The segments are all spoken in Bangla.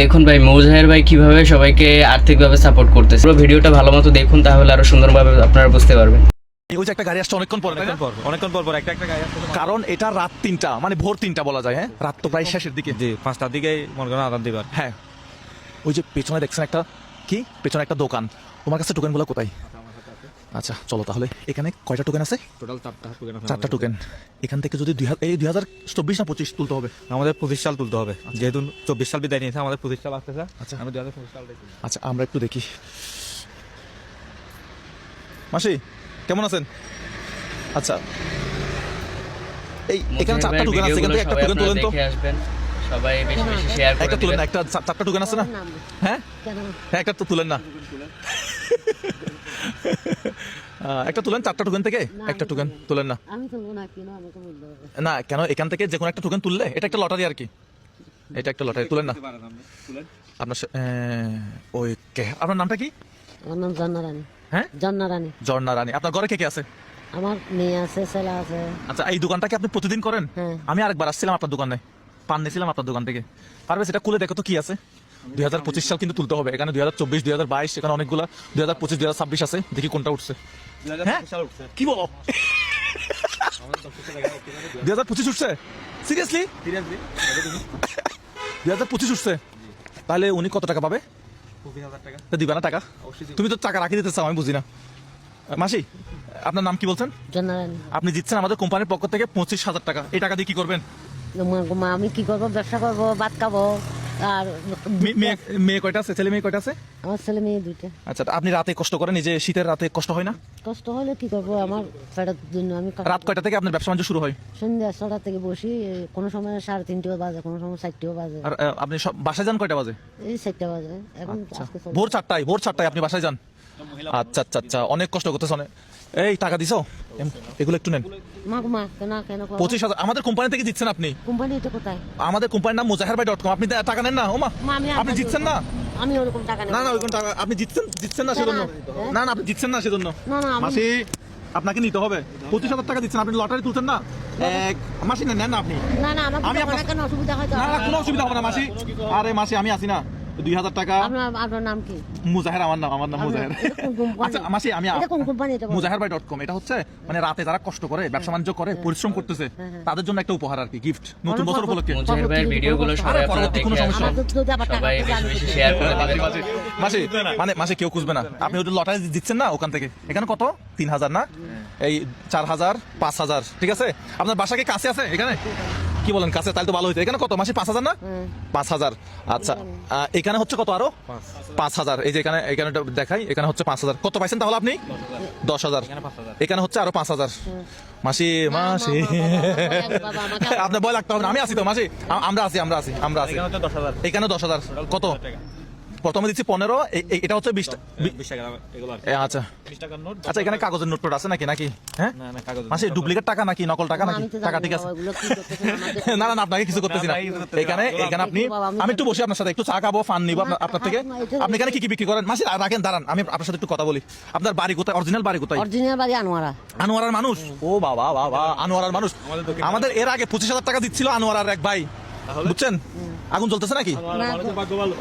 দেখুন ভাই মৌজাহের ভাই কীভাবে সবাইকে আর্থিকভাবে সাপোর্ট করতেছে। পুরো ভিডিওটা ভালো মতো দেখুন তাহলে আরও সুন্দরভাবে আপনারা বুঝতে পারবেন। ওই যে একটা গাড়ি আসছে অনেকক্ষণ পরে অনেকক্ষণ পর অনেকক্ষণ পর পর একটা একটা গাড়ি আসছে। কারণ এটা রাত তিনটা মানে ভোর তিনটা বলা যায় হ্যাঁ? রাত তো প্রায় শেষের দিকে। জি পাঁচটার দিকেই মনে করেন আদান দিবার। হ্যাঁ। ওই যে পেছনে দেখছেন একটা কি? পেছনে একটা দোকান। তোমার কাছে টোকেন টোকেনগুলো কোথায়? আচ্ছা চলো তাহলে। এখানে কয়টা টোকেন আছে? টোটাল চারটা টোকেন আছে চারটা টোকেন এখান থেকে যদি দুই হাজার এই দুই হাজার চব্বিশ না পঁচিশ তুলতে হবে? আমাদের পঁচিশ সাল তুলতে হবে। যেহেতু চব্বিশ সাল বিদায় নিয়েছে আমাদের পঁচিশ সাল আসতেছে। আচ্ছা। আমি দু হাজার পঁচিশ সাল দেখি আচ্ছা আমরা একটু দেখি। মাসি কেমন আছেন? আচ্ছা। এই এখানে চারটা টোকেন আছে এখান থেকে একটা টোকেন তোলেন তো। সবাই বেশি বেশি শেয়ার করে একটা তুলেন না একটা চারটা টোকেন আছে না? হ্যাঁ? হ্যাঁ একটা তো তুলেন না। একটা তুলেন চারটা টোকেন থেকে? একটা টোকেন তুলেন না। না কেন আমাকে বলতে হবে? না কেন? এখান থেকে যে কোনো একটা টোকেন তুললে এটা একটা লটারি আর কি। এটা একটা লটারি তুলেন না। আপনার ওই কে আপনার নামটা কি? আমার নাম রানী হ্যাঁ? রানী রানী আপনার ঘরে কে কে আছে? আমার মেয়ে আছে ছেলে আছে। আচ্ছা এই দোকানটা কি আপনি প্রতিদিন করেন? হ্যাঁ। আমি আরেকবার আসছিলাম আপনার দোকানে। পান নিয়েছিলাম আপনার দোকান থেকে। পারবে সেটা খুলে দেখো তো কি আছে। দুই হাজার পঁচিশ সাল কিন্তু তুলতে হবে। এখানে দুই হাজার চব্বিশ দুই হাজার বাইশ এখানে অনেকগুলো দুই হাজার পঁচিশ দুই হাজার ছাব্বিশ আছে। দেখি কোনটা উঠছে। হ্যাঁ? কি বলো? দুই হাজার পঁচিশ উঠছে? সিরিয়াসলি দুই হাজার পঁচিশ উঠছে? তাহলে উনি কত টাকা পাবে? দিবা না টাকা? তুমি তো টাকা রাখি দিতে চাও আমি বুঝি না। মাসি আপনার নাম কি বলছেন? আপনি জিতছেন আমাদের কোম্পানির পক্ষ থেকে পঁচিশ হাজার টাকা। এই টাকা দিয়ে কি করবেন? আমি কি করব? ব্যবসা করব ভাত খাব? আর মেয়ে মেয়ে কয়টা আছে? ছেলে মেয়ে কয়টা আছে? আমার ছেলে মেয়ে দুইটা। আচ্ছা আপনি রাতে কষ্ট করেন? নিজে শীতের রাতে কষ্ট হয় না? কষ্ট হলে কি করব? আমার পেটের জন্য আমি রাত কয়টা থেকে আপনার ব্যবসা বাণিজ্য শুরু হয়? সন্ধ্যা ছটা থেকে বসি কোনো সময় সাড়ে তিনটেও বাজে কোনো সময় চারটেও বাজে। আর আপনি সব বাসায় যান কয়টা বাজে? এই চারটা বাজে। এখন আচ্ছা। আজকে ভোর চারটায় ভোর চারটায় আপনি বাসায় যান? আচ্ছা আচ্ছা আচ্ছা। অনেক কষ্ট করতেছে অনেক। এই টাকা দিছো? এগুলো একটু নেন? পঁচিশ হাজার। আমাদের কোম্পানি থেকে জিতছেন আপনি। কোম্পানি এটা কোথায়? আমাদের কোম্পানির নাম ডট কম। আপনি টাকা নেন না ও মা। মা, আমি আপনি আপনাকে- জিতছেন না? আমি ওরকম টাকা না না ওইরকম টাকা আপনি জিতছেন জিতছেন না সেজন্য? না না আপনি জিতছেন না সেজন্য। মাসি আপনাকে নিতে হবে। পঁচিশ হাজার টাকা দিচ্ছেন আপনি লটারি তুলছেন না? এক মাসি নেন নেন না আপনি। না না আমি আপনার- কেন অসুবিধা হয় না কোনো অসুবিধা হবে না মাসি। আরে মাসি আমি আছি না। দুই হাজার টাকা। আপনার আপনার নাম কি? মুজাহের আমার নাম আমার নাম মুজাহের। এটা কোন কোম্পানি? আচ্ছা মাসি আমি? মুজাহের ডট কম এটা হচ্ছে মানে রাতে যারা কষ্ট করে ব্যবসা বাণিজ্য করে পরিশ্রম করতেছে তাদের জন্য একটা উপহার আর কি গিফট নতুন বছর উপলক্ষে। মুজাহির ভাইয়ের ভিডিওগুলো সবাই পরবর্তী কোনো সমস্যা। আসবেন আমার যদি আবার টাকা সবাই বেশি বেশি শেয়ার করে দিবেন। মাসি, মাসি মানে মাসি কেউ খুঁজবে না। আপনি ওটা লটারি দিচ্ছেন না ওখান থেকে। এখানে কত? তিন হাজার না? এই চার হাজার পাঁচ হাজার ঠিক আছে? আপনার বাসা কি কাছে আছে এখানে? কি বলেন কাছে তাহলে তো ভালো হইতো এখানে কত মাসে পাঁচ হাজার না হ্যাঁ। পাঁচ হাজার আচ্ছা এখানে হচ্ছে কত আরও পাঁচ হাজার এই যে এখানে এখানে দেখাই এখানে হচ্ছে পাঁচ হাজার কত পাইছেন তাহলে আপনি দশ হাজার এখানে হচ্ছে আরও পাঁচ হাজার মাসি মাসি আপনার ভয় লাগতে হবে আমি আছি তো মাসি আমরা আছি আমরা আছি আমরা আছি এখানে দশ হাজার এখানে দশ হাজার কত প্রথমে দিচ্ছি পনেরো এটা হচ্ছে বিশ বিশ টাকা আচ্ছা। আচ্ছা এখানে কাগজের নোট আছে নাকি নাকি? হ্যাঁ? মাসি ডুপ্লিকেট টাকা নাকি নকল টাকা নাকি? টাকা ঠিক আছে। না না আপনাকে কিছু করতেছি না। এখানে এখানে আপনি আমি একটু বসে আপনার সাথে একটু চা খাব ফান নিবো আপনার আপনার থেকে। আপনি এখানে কি কি বিক্রি করেন? মাসি রাখেন দাঁড়ান আমি আপনার সাথে একটু কথা বলি। আপনার বাড়ি কোথায়? অরিজিনাল বাড়ি কোথায়? অরিজিনাল বাড়ি আনোয়ারা। আনোয়ারার মানুষ? ও বাবা বাবা আনোয়ারার মানুষ। আমাদের এর আগে পঁচিশ হাজার টাকা দিচ্ছিল আনোয়ারার এক ভাই। বুঝছেন? আগুন জ্বলতেছে নাকি?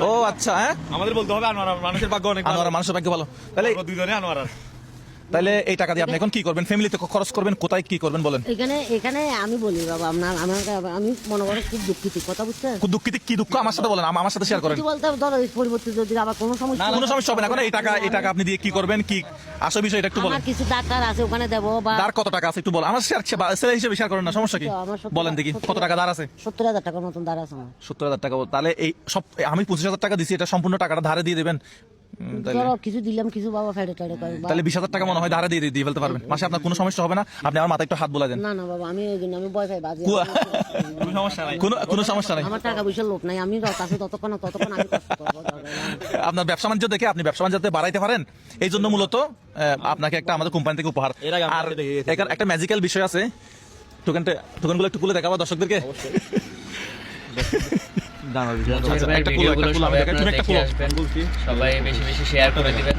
ও আচ্ছা হ্যাঁ? আমাদের বলতে হবে আনোয়ার মানুষের ভাগ্য অনেক মানুষের ভাগ্য ভালো। তাহলে দুজনে দুইজনে আনোয়ার। তাহলে এই টাকা দিয়ে আপনি এখন কি করবেন? ফ্যামিলিতে খরচ করবেন কোথায় কি করবেন বলেন? এখানে এখানে আমি বলি বাবা আপনার আমার আমি মনে করি খুব দুঃখিত কথা বুঝছেন? খুব দুঃখিত কি দুঃখ? আমার সাথে বলেন আমার সাথে শেয়ার করেন। কিছু বলতে ধরো পরিবর্তে যদি আবার কোনো সমস্যা কোনো সমস্যা হবে না এখন এই টাকা এই টাকা আপনি দিয়ে কি করবেন কি? আসল বিষয় এটা একটু বলেন। আমার কিছু ডাক্তার আছে ওখানে দেবো বা দার কত টাকা আছে একটু বলেন। আমার শেয়ার ছেলে হিসেবে শেয়ার করেন না সমস্যা কি? বলেন দেখি কত টাকা দাঁড় আছে? সত্তর হাজার টাকার মতন দাঁড়া আছে আমার। সত্তর হাজার টাকা তাহলে এই সব আমি পঁচিশ হাজার টাকা দিচ্ছি এটা সম্পূর্ণ টাকাটা ধারে দিয়ে দেবেন। কিছু দিলাম কিছু বাবা ফেটে টেটে করে তাহলে বিশ হাজার টাকা মনে হয় ধারে দিয়ে দিয়ে ফেলতে পারবেন। মাসে আপনার কোনো সমস্যা হবে না আপনি আমার মাথায় একটু হাত বলে দেন। না না বাবা আমি ওই জন্য আমি ভয় পাই বাজে। কোনো সমস্যা নাই। কোনো কোনো সমস্যা নেই। আমার টাকা পয়সার লোভ নাই আমি যত আছে ততক্ষণ ততক্ষণ আমি। আপনার ব্যবসা বাণিজ্য দেখে আপনি ব্যবসা বাণিজ্য বাড়াইতে পারেন এই জন্য মূলত আহ, আপনাকে একটা আমাদের কোম্পানি থেকে উপহার। এর আর দেখে একটা ম্যাজিক্যাল বিষয় আছে। টোকেনটা টোকেনগুলো একটু খুলে দেখাবো দর্শকদেরকে? মুজাহির আচ্ছা, একটা কুলো, একটা কুলো, আমি একটা কুল সবাই বেশি বেশি শেয়ার করে দিবেন।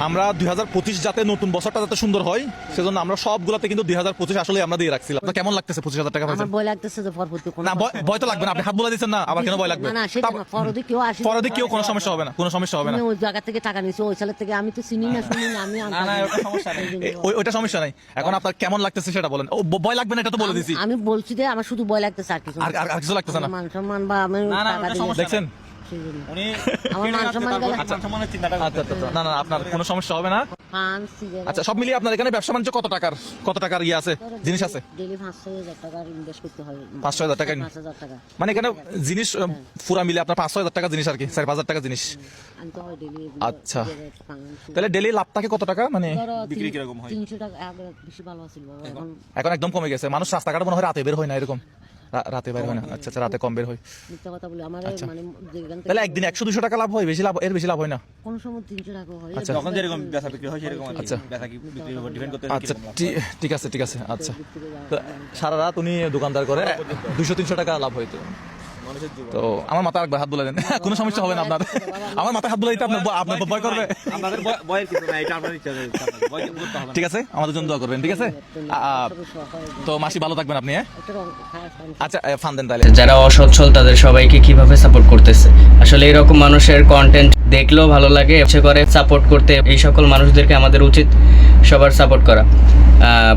আমরা দুই হাজার পঁচিশ যাতে নতুন বছরটা যাতে সুন্দর হয় সেজন্য আমরা সবগুলোতে কিন্তু দুই হাজার পঁচিশ আসলে আমরা দিয়ে রাখছিলাম। আপনার কেমন লাগতেছে পঁচিশ হাজার টাকা আমার ভয় লাগতেছে যে পরবর্তী না ভয়- তো লাগবে না আপনি হাত বলে দিচ্ছেন না আবার কেন ভয় লাগবে? না না সেটা না কেউ আসে পরে কেউ কোনো সমস্যা হবে না কোনো সমস্যা হবে না। ওই জায়গা থেকে টাকা নিছো ওই সালের থেকে আমি তো চিনি না শুনি না আমি আনতাম না। এ- ওই- ওইটা সমস্যা নাই। এখন আপনার কেমন লাগতেছে সেটা বলেন। ও ভয় লাগবে না এটা তো বলে দিছি। আমি বলছি যে আমার শুধু ভয় লাগতেছে আর কিছু না। আর কিছু লাগতেছে না। মান সম্মান বা আমি না, না, ওটা সমস্যা দেখছেন উনি আমার সম্মান গেলে সম্মানের চিন্তাটা। না না আপনার কোনো সমস্যা হবে না। আচ্ছা সব মিলিয়ে আপনার এখানে ব্যবসা বাণিজ্য কত টাকার? কত টাকার ইয়ে আছে? জিনিস আছে? ডেলি হাজার টাকা হয়। মানে এখানে জিনিস পুরা মিলে আপনার হাজার টাকা জিনিস আর কি চার পাঁচ হাজার টাকা জিনিস। হয় আচ্ছা। তাহলে ডেলি লাভ থাকে কত টাকা? মানে বিক্রি কীরকম হয়? এখন এখন একদম কমে গেছে। মানুষ রাস্তাঘাটে মনে হয় রাতে বের হয় না এরকম। রাতে বের হয় না। আচ্ছা আচ্ছা রাতে কম বের হয়। মিথ্যা কথা বলি আমার মানে যেখান থেকে তাহলে একদিন একশো দুশো টাকা লাভ হয় বেশি লাভ এর বেশি লাভ হয় না? কোন সময় তিনশো টাকা হয়। আচ্ছা। যখন যেরকম বেচা বিক্রি হয় সেরকম আচ্ছা। বেচা কি বিক্রির উপর ডিপেন্ড করতে আচ্ছা ঠিক- আছে ঠিক আছে। আচ্ছা। তো সারা রাত উনি দোকানদার করে দুশো তিনশো টাকা লাভ হয় তো। আমার মাথা একবার হাত বলে দেন। কোনো সমস্যা হবে না আপনার। আমার মাথায় হাত বলে দিতে আপনার আপনার ভয় করবে। আপনাদের ভয়- ভয়ের কিছু না এটা আপনার ইচ্ছা ভয় করতে হবে না। ঠিক আছে আমাদের জন্য দোয়া করবেন ঠিক আছে? তো মাসি ভালো থাকবেন আপনি হ্যাঁ। আচ্ছা ফান দেন তাহলে। যারা অসচ্ছল তাদের সবাইকে কীভাবে সাপোর্ট করতেছে? আসলে এরকম মানুষের কন্টেন্ট দেখলেও ভালো লাগে ইচ্ছে করে সাপোর্ট করতে। এই সকল মানুষদেরকে আমাদের উচিত সবার সাপোর্ট করা। আহ,